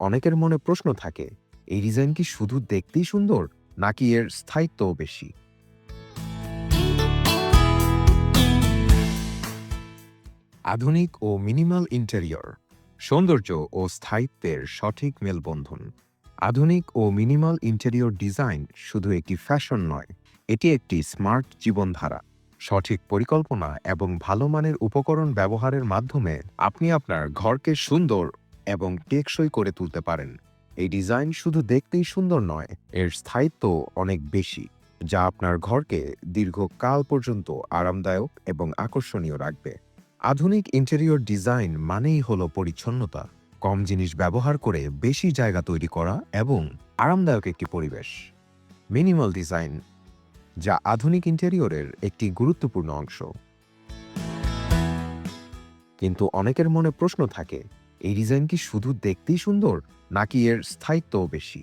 অনেকের মনে প্রশ্ন থাকে, এই ডিজাইন কি শুধু দেখতেই সুন্দর, নাকি এর স্থায়িত্বও বেশি? আধুনিক ও মিনিমাল ইন্টেরিয়র, সৌন্দর্য ও স্থায়িত্বের সঠিক মেলবন্ধন। আধুনিক ও মিনিমাল ইন্টেরিয়র ডিজাইন শুধু একটি ফ্যাশন নয়, এটি একটি স্মার্ট জীবনধারা। সঠিক পরিকল্পনা এবং ভালো মানের উপকরণ ব্যবহারের মাধ্যমে আপনি আপনার ঘরকে সুন্দর এবং টেকসই করে তুলতে পারেন। এই ডিজাইন শুধু দেখতেই সুন্দর নয়, এর স্থায়িত্ব অনেক বেশি, যা আপনার ঘরকে দীর্ঘকাল পর্যন্ত আরামদায়ক এবং আকর্ষণীয় রাখবে। আধুনিক ইন্টেরিয়র ডিজাইন মানেই হলো পরিচ্ছন্নতা, কম জিনিস ব্যবহার করে বেশি জায়গা তৈরি করা এবং আরামদায়ক একটি পরিবেশ। মিনিমাল ডিজাইন, যা আধুনিক ইন্টেরিয়রের একটি গুরুত্বপূর্ণ অংশ। কিন্তু অনেকের মনে প্রশ্ন থাকে এই ডিজাইন কি শুধু দেখতেই সুন্দর, নাকি এর স্থায়িত্বও বেশি?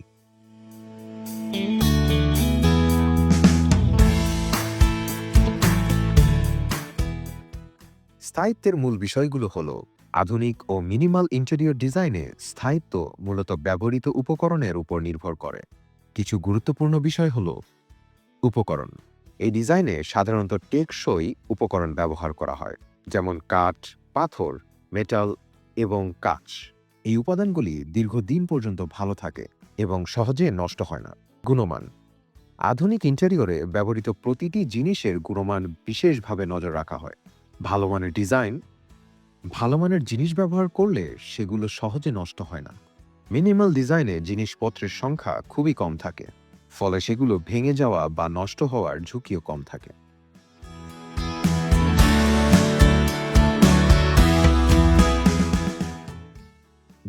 স্থায়িত্বের মূল বিষয়গুলো হল, আধুনিক ও মিনিমাল ইন্টেরিয়র ডিজাইনে স্থায়িত্ব মূলত ব্যবহৃত উপকরণের উপর নির্ভর করে। কিছু গুরুত্বপূর্ণ বিষয় হল, উপকরণ। এই ডিজাইনে সাধারণত টেকসই উপকরণ ব্যবহার করা হয়, যেমন কাঠ, পাথর, মেটাল এবং কাঁচ এই উপাদানগুলি দীর্ঘদিন পর্যন্ত ভালো থাকে এবং সহজে নষ্ট হয় না। গুণমান। আধুনিক ইন্টেরিয়রে ব্যবহৃত প্রতিটি জিনিসের গুণমান বিশেষভাবে নজর রাখা হয়। ভালো মানের ডিজাইন। ভালো মানের জিনিস ব্যবহার করলে সেগুলো সহজে নষ্ট হয় না। মিনিমাল ডিজাইনে জিনিসপত্রের সংখ্যা খুবই কম থাকে। ফলে সেগুলো ভেঙে যাওয়া বা নষ্ট হওয়ার ঝুঁকিও কম থাকে।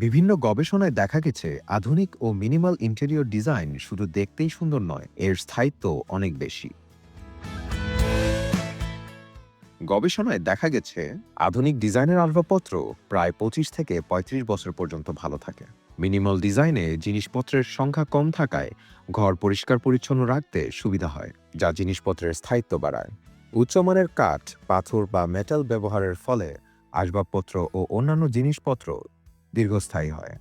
বিভিন্ন গবেষণায় দেখা গেছে, আধুনিক ও মিনিমাল ইন্টেরিয়র ডিজাইন শুধু দেখতেই সুন্দর নয়, এর স্থায়িত্ব অনেক বেশি। গবেষণায় দেখা গেছে, আধুনিক ডিজাইনের আসবাবপত্র প্রায় পঁচিশ থেকে ৩৫ বছর পর্যন্ত ভালো থাকে। মিনিমাল ডিজাইনে জিনিসপত্রের সংখ্যা কম থাকায় ঘর পরিষ্কার পরিচ্ছন্ন রাখতে সুবিধা হয়, যা জিনিসপত্রের স্থায়িত্ব বাড়ায়। উচ্চমানের কাঠ, পাথর বা মেটাল ব্যবহারের ফলে আসবাবপত্র ও অন্যান্য জিনিসপত্র দীর্ঘস্থায়ী হয়।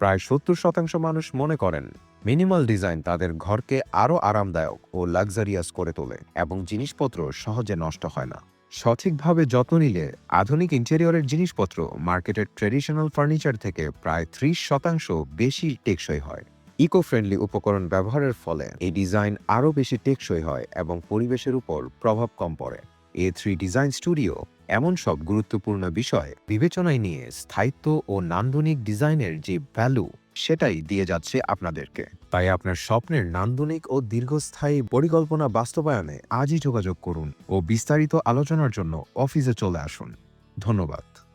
প্রায় সত্তর শতাংশ মানুষ মনে করেন, মিনিমাল ডিজাইন তাদের ঘরকে আরও আরামদায়ক ও লাক্সারিয়াস করে তোলে এবং জিনিসপত্র সহজে নষ্ট হয় না। সঠিকভাবে যত্ন নিলে আধুনিক ইন্টেরিয়রের জিনিসপত্র মার্কেটের ট্রেডিশনাল ফার্নিচার থেকে প্রায় ত্রিশ শতাংশ বেশি টেকসই হয়। ইকো ফ্রেন্ডলি উপকরণ ব্যবহারের ফলে এই ডিজাইন আরও বেশি টেকসই হয় এবং পরিবেশের উপর প্রভাব কম পড়ে। এ থ্রি ডিজাইন স্টুডিও এমন সব গুরুত্বপূর্ণ বিষয় বিবেচনায় নিয়ে স্থায়িত্ব ও নান্দনিক ডিজাইনের যে ভ্যালু, সেটাই দিয়ে যাচ্ছে আপনাদেরকে। তাই আপনার স্বপ্নের নান্দনিক ও দীর্ঘস্থায়ী পরিকল্পনা বাস্তবায়নে আজই যোগাযোগ করুন ও বিস্তারিত আলোচনার জন্য অফিসে চলে আসুন। ধন্যবাদ।